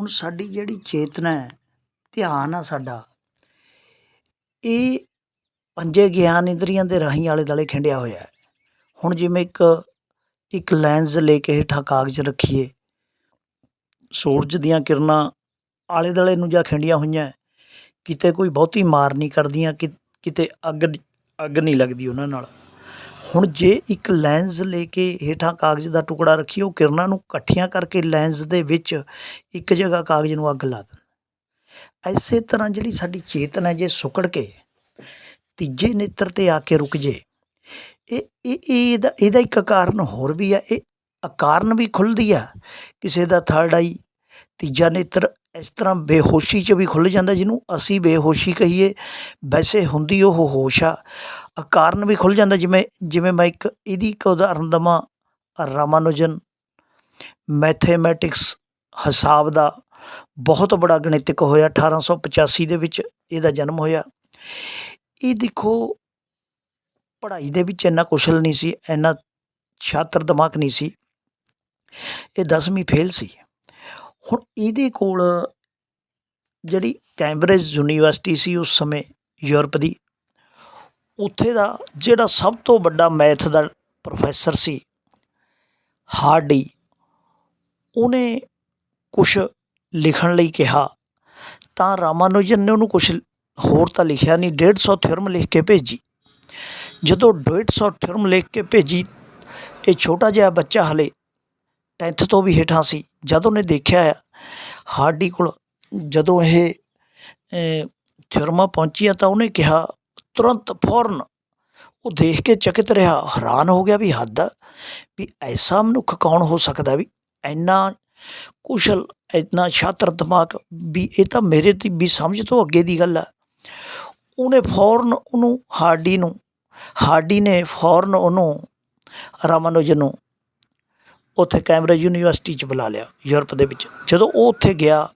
ਹੁਣ ਸਾਡੀ ਜਿਹੜੀ ਚੇਤਨਾ ਹੈ, ਧਿਆਨ ਆ ਸਾਡਾ, ਇਹ ਪੰਜੇ ਗਿਆਨ ਇੰਦਰੀਆਂ ਦੇ ਰਾਹੀਂ ਆਲੇ ਦੁਆਲੇ ਖਿੰਡਿਆ ਹੋਇਆ ਹੈ। ਹੁਣ ਜਿਵੇਂ ਇੱਕ ਇੱਕ ਲੈਂਸ ਲੈ ਕੇ ਹੇਠਾਂ ਕਾਗਜ਼ ਰੱਖੀਏ, ਸੂਰਜ ਦੀਆਂ ਕਿਰਨਾਂ ਆਲੇ ਦੁਆਲੇ ਨੂੰ ਜਾਂ ਖਿੰਡੀਆਂ ਹੋਈਆਂ, ਕਿਤੇ ਕੋਈ ਬਹੁਤੀ ਮਾਰ ਨਹੀਂ ਕਰਦੀਆਂ, ਕਿ, ਕਿਤੇ ਅੱਗ ਅੱਗ ਨਹੀਂ ਲੱਗਦੀ ਉਹਨਾਂ ਨਾਲ। ਹੁਣ ਜੇ ਇੱਕ ਲੈਂਸ ਲੈ ਕੇ ਹੇਠਾਂ ਕਾਗਜ਼ ਦਾ ਟੁਕੜਾ ਰੱਖੀਏ ਉਹ ਕਿਰਨਾਂ ਨੂੰ ਇਕੱਠੀਆਂ ਕਰਕੇ ਲੈਂਸ ਦੇ ਵਿੱਚ ਇੱਕ ਜਗ੍ਹਾ ਕਾਗਜ਼ ਨੂੰ ਅੱਗ ਲਾ ਦੇਣ ਐਸੇ ਤਰ੍ਹਾਂ ਜਿਹੜੀ ਸਾਡੀ ਚੇਤਨਾ ਜੇ ਸੁਕੜ ਕੇ ਤੀਜੇ ਨੇਤਰ ਤੇ ਆ ਕੇ ਰੁਕ ਜੇ ਇਹ ਇਹ ਇਹਦਾ ਇਹਦਾ ਇੱਕ ਕਾਰਨ ਹੋਰ ਵੀ ਆ। ਇਹ ਅਕਾਰਨ ਵੀ ਖੁੱਲਦੀ ਆ, ਕਿਸੇ ਦਾ ਥਰਡ ਆਈ, ਤੀਜਾ ਨੇਤਰ ਇਸ ਤਰ੍ਹਾਂ ਬੇਹੋਸ਼ੀ 'ਚ ਵੀ ਖੁੱਲ੍ਹ ਜਾਂਦਾ ਜਿਹਨੂੰ ਅਸੀਂ ਬੇਹੋਸ਼ੀ ਕਹੀਏ। ਵੈਸੇ ਹੁੰਦੀ ਉਹ ਹੋਸ਼ ਆ। ਕਾਰਨ ਵੀ ਖੁੱਲ੍ਹ ਜਾਂਦਾ ਜਿਵੇਂ ਜਿਵੇਂ ਮੈਂ ਇੱਕ ਇਹਦੀ ਇੱਕ ਉਦਾਹਰਨ ਦਵਾਂ। ਰਾਮਾਨੁਜਨ, ਮੈਥੇਮੈਟਿਕਸ, ਹਿਸਾਬ ਦਾ ਬਹੁਤ ਬੜਾ ਗਣਿਤਿਕ ਹੋਇਆ 1885 ਦੇ ਵਿੱਚ ਇਹਦਾ ਜਨਮ ਹੋਇਆ। ਇਹ ਦੇਖੋ, ਪੜ੍ਹਾਈ ਦੇ ਵਿੱਚ ਇੰਨਾ ਕੁਸ਼ਲ ਨਹੀਂ ਸੀ, ਇੰਨਾ ਛਾਤਰ ਦਿਮਾਗ ਨਹੀਂ ਸੀ। ਇਹ 10ਵੀਂ ਫੇਲ ਸੀ। ਹੁਣ ਇਹਦੇ ਕੋਲ ਜਿਹੜੀ ਕੈਂਬਰਿਜ ਯੂਨੀਵਰਸਿਟੀ ਸੀ ਉਸ ਸਮੇਂ ਯੂਰਪ ਦੀ, ਉੱਥੇ ਦਾ ਜਿਹੜਾ ਸਭ ਤੋਂ ਵੱਡਾ ਮੈਥ ਦਾ ਪ੍ਰੋਫੈਸਰ ਸੀ, ਹਾਰਡੀ, ਉਹਨੇ ਕੁਛ ਲਿਖਣ ਲਈ ਕਿਹਾ। ਤਾਂ ਰਾਮਾਨੁਜਨ ਨੇ ਉਹਨੂੰ ਕੁਛ ਹੋਰ ਤਾਂ ਲਿਖਿਆ ਨਹੀਂ 150 ਥਿਉਰਮ ਲਿਖ ਕੇ ਭੇਜੀ। ਜਦੋਂ 150 ਥਿਉਰਮ ਲਿਖ ਕੇ ਭੇਜੀ, ਇਹ ਛੋਟਾ ਜਿਹਾ ਬੱਚਾ ਹਲੇ 10th ਤੋਂ ਵੀ ਹੇਠਾਂ ਸੀ, ਜਦ ਉਹਨੇ ਦੇਖਿਆ ਹਾਰਡੀ ਕੋਲ ਜਦੋਂ ਇਹ ਥਿਉਰਮਾਂ ਪਹੁੰਚੀਆਂ ਤਾਂ ਉਹਨੇ ਕਿਹਾ, ਤੁਰੰਤ ਫੌਰਨ। ਉਹ ਦੇਖ ਕੇ ਚਕਿਤ ਰਿਹਾ, ਹੈਰਾਨ ਹੋ ਗਿਆ ਵੀ ਹੱਦ ਵੀ ਐਸਾ ਮਨੁੱਖ ਕੌਣ ਹੋ ਸਕਦਾ ਵੀ ਇੰਨਾ ਕੁਸ਼ਲ, ਇੰਨਾ ਛਾਤਰ ਦਿਮਾਗ ਵੀ ਇਹ ਤਾਂ ਮੇਰੇ ਤੇ ਵੀ ਸਮਝ ਤੋਂ ਅੱਗੇ ਦੀ ਗੱਲ ਆ। ਉਹਨੇ ਫੌਰਨ ਉਹਨੂੰ, ਹਾਰਡੀ ਨੂੰ, ਹਾਰਡੀ ਨੇ ਫੌਰਨ ਉਹਨੂੰ ਰਾਮਾਨੁਜਨ ਨੂੰ ਉੱਥੇ ਕੈਂਬਰਿਜ ਯੂਨੀਵਰਸਿਟੀ 'ਚ ਬੁਲਾ ਲਿਆ, ਯੂਰਪ ਦੇ ਵਿੱਚ। ਜਦੋਂ ਉਹ ਉੱਥੇ ਗਿਆ,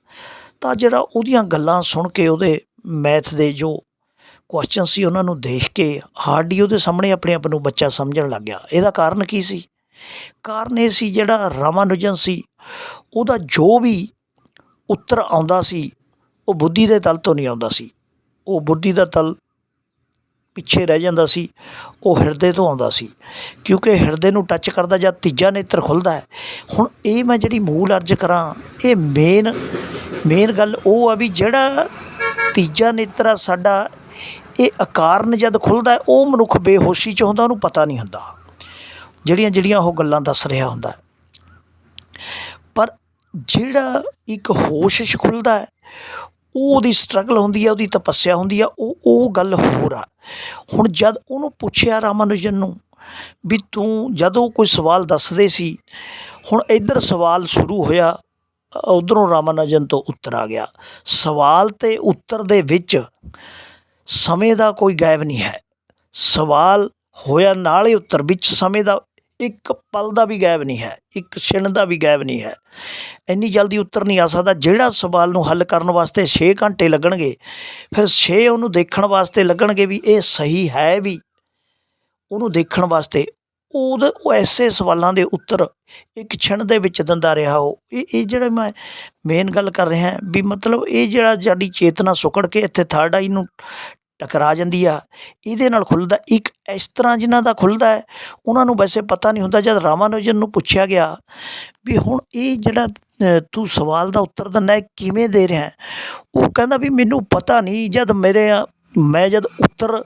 ਤਾਂ ਜਿਹੜਾ ਉਹਦੀਆਂ ਗੱਲਾਂ ਸੁਣ ਕੇ ਉਹਦੇ ਮੈਥ ਦੇ ਜੋ ਕੁਐਸਚਨ ਸੀ ਉਹਨਾਂ ਨੂੰ ਦੇਖ ਕੇ ਹਾਰਡੀ ਉਹਦੇ ਸਾਹਮਣੇ ਆਪਣੇ ਆਪ ਨੂੰ ਬੱਚਾ ਸਮਝਣ ਲੱਗ ਗਿਆ। ਇਹਦਾ ਕਾਰਨ ਕੀ ਸੀ? ਕਾਰਨ ਇਹ ਸੀ ਜਿਹੜਾ ਰਾਮਾਨੁਜਨ ਸੀ, ਉਹਦਾ ਜੋ ਵੀ ਉੱਤਰ ਆਉਂਦਾ ਸੀ, ਉਹ ਬੁੱਧੀ ਦੇ ਤਲ ਤੋਂ ਨਹੀਂ ਆਉਂਦਾ ਸੀ। ਉਹ ਬੁੱਧੀ ਦਾ ਤਲ ਪਿੱਛੇ ਰਹਿ ਜਾਂਦਾ ਸੀ, ਉਹ ਹਿਰਦੇ ਤੋਂ ਆਉਂਦਾ ਸੀ। ਕਿਉਂਕਿ ਹਿਰਦੇ ਨੂੰ ਟੱਚ ਕਰਦਾ ਜਦ ਤੀਜਾ ਨੇਤਰ ਖੁੱਲਦਾ ਹੈ। ਹੁਣ ਇਹ ਮੈਂ ਜਿਹੜੀ ਮੂਲ ਅਰਜ ਕਰਾਂ, ਇਹ ਮੇਨ ਮੇਨ ਗੱਲ ਉਹ ਆ ਵੀ ਜਿਹੜਾ ਤੀਜਾ ਨੇਤਰ ਆ ਸਾਡਾ, ਇਹ ਅਕਾਰਨ ਜਦ ਖੁੱਲਦਾ ਉਹ ਮਨੁੱਖ ਬੇਹੋਸ਼ੀ 'ਚ ਹੁੰਦਾ, ਉਹਨੂੰ ਪਤਾ ਨਹੀਂ ਹੁੰਦਾ। ਜਿਹੜੀਆਂ ਜਿਹੜੀਆਂ ਉਹ ਗੱਲਾਂ ਦੱਸ ਰਿਹਾ ਹੁੰਦਾ। ਪਰ ਜਿਹੜਾ ਇੱਕ ਹੋਸ਼ 'ਚ ਖੁੱਲਦਾ ਹੈ ਉਹ ਉਹਦੀ ਸਟਰਗਲ ਹੁੰਦੀ ਆ, ਉਹਦੀ ਤਪੱਸਿਆ ਹੁੰਦੀ ਆ, ਉਹ ਉਹ ਗੱਲ ਹੋਰ ਆ। ਹੁਣ ਜਦ ਉਹਨੂੰ ਪੁੱਛਿਆ ਰਾਮਾਨੁਜਨ ਨੂੰ ਵੀ ਤੂੰ ਜਦੋਂ ਕੋਈ ਸਵਾਲ ਦੱਸਦੇ ਸੀ, ਹੁਣ ਇੱਧਰ ਸਵਾਲ ਸ਼ੁਰੂ ਹੋਇਆ, ਉਧਰੋਂ ਰਾਮਾਨੁਜਨ ਤੋਂ ਉੱਤਰ ਆ ਗਿਆ। ਸਵਾਲ ਤੇ ਉੱਤਰ ਦੇ ਵਿੱਚ ਸਮੇਂ ਦਾ ਕੋਈ ਗਾਇਬ ਨਹੀਂ ਹੈ। ਸਵਾਲ ਹੋਇਆ, ਨਾਲ ਹੀ ਉੱਤਰ ਵਿੱਚ ਸਮੇਂ ਦਾ ਇੱਕ ਪਲ ਦਾ ਵੀ ਗਾਇਬ ਨਹੀਂ ਹੈ, ਇੱਕ ਛਿਣ ਦਾ ਵੀ ਗਾਇਬ ਨਹੀਂ ਹੈ। ਇੰਨੀ ਜਲਦੀ ਉੱਤਰ ਨਹੀਂ ਆ ਸਕਦਾ, ਜਿਹੜਾ ਸਵਾਲ ਨੂੰ ਹੱਲ ਕਰਨ ਵਾਸਤੇ 6 ਘੰਟੇ ਲੱਗਣਗੇ, ਫਿਰ 6 ਉਹਨੂੰ ਦੇਖਣ ਵਾਸਤੇ ਲੱਗਣਗੇ ਵੀ ਇਹ ਸਹੀ ਹੈ ਵੀ। ਉਹਨੂੰ ਦੇਖਣ ਵਾਸਤੇ ਉਹਦੇ ਉਹ ਐਸੇ ਸਵਾਲਾਂ ਦੇ ਉੱਤਰ ਇੱਕ ਛਿਣ ਦੇ ਵਿੱਚ ਦਿੰਦਾ ਰਿਹਾ ਉਹ। ਇਹ ਇਹ ਜਿਹੜਾ ਮੈਂ ਮੇਨ ਗੱਲ ਕਰ ਰਿਹਾ ਵੀ ਮਤਲਬ ਇਹ ਜਿਹੜਾ ਸਾਡੀ ਚੇਤਨਾ ਸੁਕੜ ਕੇ ਇੱਥੇ ਥਰਡ ਆਈ ਨੂੰ ਟਕਰਾ ਜਾਂਦੀ ਆ। ਇਹਦੇ ਨਾਲ ਖੁੱਲਦਾ, ਇੱਕ ਇਸ ਤਰ੍ਹਾਂ ਜਿਨ੍ਹਾਂ ਦਾ ਖੁੱਲਦਾ ਹੈ, ਉਹਨਾਂ ਨੂੰ ਵੈਸੇ ਪਤਾ ਨਹੀਂ ਹੁੰਦਾ, ਜਦ ਰਾਮਾਨੁਜਨ ਨੂੰ ਪੁੱਛਿਆ ਗਿਆ ਵੀ ਹੁਣ ਇਹ ਜਿਹੜਾ ਤੂੰ ਸਵਾਲ ਦਾ ਉੱਤਰ ਦਿੰਦਾ ਕਿਵੇਂ ਦੇ ਰਿਹਾ ਉਹ ਕਹਿੰਦਾ ਵੀ ਮੈਨੂੰ ਪਤਾ ਨਹੀਂ, ਜਦ ਮੇਰੇ, ਮੈਂ ਜਦ ਉੱਤਰ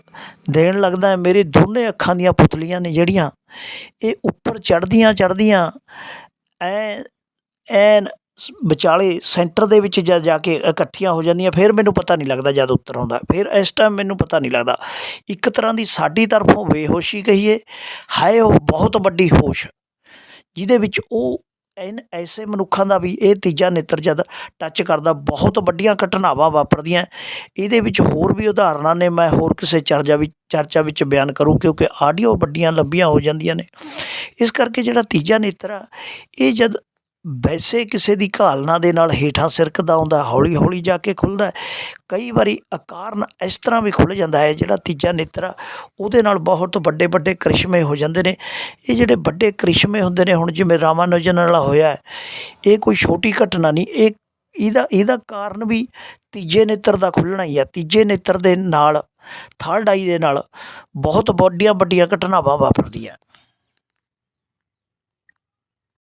ਦੇਣ ਲੱਗਦਾ ਮੇਰੇ ਦੋਨੇ ਅੱਖਾਂ ਦੀਆਂ ਪੁਤਲੀਆਂ ਨੇ ਜਿਹੜੀਆਂ, ਇਹ ਉੱਪਰ ਚੜ੍ਹਦੀਆਂ ਚੜ੍ਹਦੀਆਂ ਐ, ਐਨ ਸ- ਵਿਚਾਲੇ ਸੈਂਟਰ ਦੇ ਵਿੱਚ ਜਦ ਜਾ ਕੇ ਇਕੱਠੀਆਂ ਹੋ ਜਾਂਦੀਆਂ, ਫਿਰ ਮੈਨੂੰ ਪਤਾ ਨਹੀਂ ਲੱਗਦਾ ਜਦ ਉੱਤਰ ਆਉਂਦਾ। ਫਿਰ ਇਸ ਟਾਈਮ ਮੈਨੂੰ ਪਤਾ ਨਹੀਂ ਲੱਗਦਾ। ਇੱਕ ਤਰ੍ਹਾਂ ਦੀ ਸਾਡੀ ਤਰਫੋਂ ਬੇਹੋਸ਼ੀ ਕਹੀਏ ਹੈ ਉਹ ਬਹੁਤ ਵੱਡੀ ਹੋਸ਼। ਜਿਹਦੇ ਵਿੱਚ ਉਹ ਐਨ, ਐਸੇ ਮਨੁੱਖਾਂ ਦਾ ਵੀ ਇਹ ਤੀਜਾ ਨੇਤਰ ਜਦ ਟੱਚ ਕਰਦਾ, ਬਹੁਤ ਵੱਡੀਆਂ ਘਟਨਾਵਾਂ ਵਾਪਰਦੀਆਂ। ਇਹਦੇ ਵਿੱਚ ਹੋਰ ਵੀ ਉਦਾਹਰਨਾਂ ਨੇ, ਮੈਂ ਹੋਰ ਕਿਸੇ ਚਰਚਾ ਵਿੱਚ ਚਰਚਾ ਵਿੱਚ ਬਿਆਨ ਕਰੂੰ, ਕਿਉਂਕਿ ਆਡੀਓ ਵੱਡੀਆਂ ਲੰਬੀਆਂ ਹੋ ਜਾਂਦੀਆਂ ਨੇ। ਇਸ ਕਰਕੇ ਜਿਹੜਾ ਤੀਜਾ ਨੇਤਰ ਆ, ਇਹ ਜਦ ਵੈਸੇ ਕਿਸੇ ਦੀ ਘਾਲਣਾ ਦੇ ਨਾਲ ਹੇਠਾਂ ਸਿਰਕਦਾ ਆਉਂਦਾ ਹੌਲੀ ਹੌਲੀ ਜਾ ਕੇ ਖੁੱਲ੍ਹਦਾ ਕਈ ਵਾਰੀ ਅਕਾਰਨ ਇਸ ਤਰ੍ਹਾਂ ਵੀ ਖੁੱਲ੍ਹ ਜਾਂਦਾ ਹੈ, ਜਿਹੜਾ ਤੀਜਾ ਨੇਤਰ ਆ, ਉਹਦੇ ਨਾਲ ਬਹੁਤ ਵੱਡੇ ਵੱਡੇ ਕ੍ਰਿਸ਼ਮੇ ਹੋ ਜਾਂਦੇ ਨੇ। ਇਹ ਜਿਹੜੇ ਵੱਡੇ ਕ੍ਰਿਸ਼ਮੇ ਹੁੰਦੇ ਨੇ, ਹੁਣ ਜਿਵੇਂ ਰਾਮਾਨੁਜਨ ਵਾਲਾ ਹੋਇਆ ਇਹ ਕੋਈ ਛੋਟੀ ਘਟਨਾ ਨਹੀਂ, ਇਹ ਇਹਦਾ ਇਹਦਾ ਕਾਰਨ ਵੀ ਤੀਜੇ ਨੇਤਰ ਦਾ ਖੁੱਲ੍ਹਣਾ ਹੀ ਆ। ਤੀਜੇ ਨੇਤਰ ਦੇ ਨਾਲ ਥਰਡ ਆਈ ਦੇ ਨਾਲ ਬਹੁਤ ਵੱਡੀਆਂ ਵੱਡੀਆਂ ਘਟਨਾਵਾਂ ਵਾਪਰਦੀਆਂ।